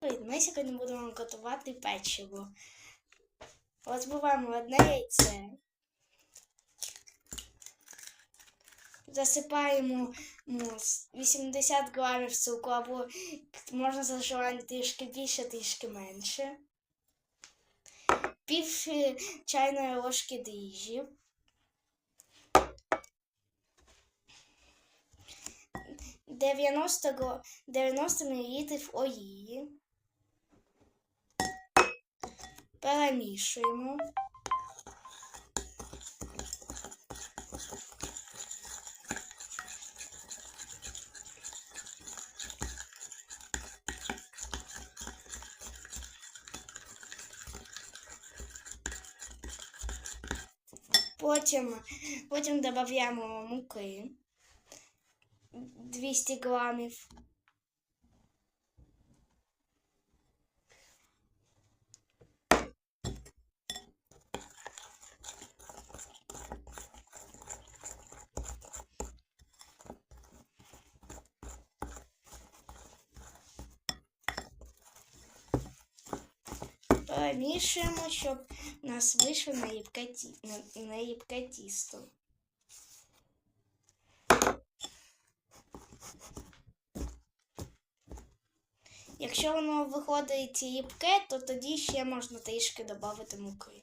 Ми сьогодні будемо готувати печиво. Розбиваємо одне яйце. Засипаємо ну, 80 грамів цукру, або можна за желанням трішки більше, трішки менше. Пів чайної ложки дріжджів. Дев'яносто гро- 90 мл олії. Перемішуємо. Потім, потім додаємо муки 200 грамів. Перемішуємо, щоб нас вийшло наїбке, ті... на- тісто. Якщо воно виходить гіпке, то тоді ще можна трішки додати муки.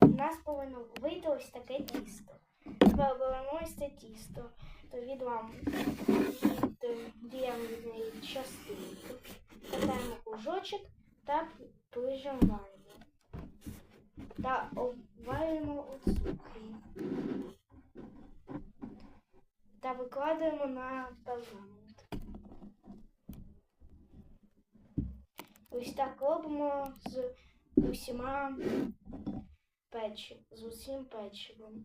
У нас повинно вийти ось таке тісто. Беремо ось це тісто, то відламуємо від діаметрної частинки, катаємо кружочок та прижимаємо. Та обвалюємо у цукрі. Та викладаємо на пергамент. Ось так робимо з усіма печі, з усім печивом.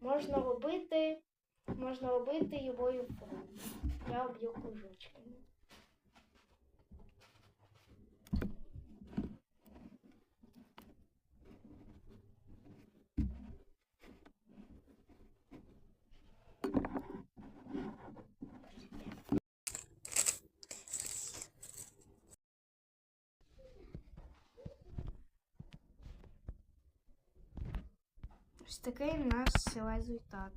Можна робити, можна робити любою формою. Я роблю кружочками. Ось такий у нас результат.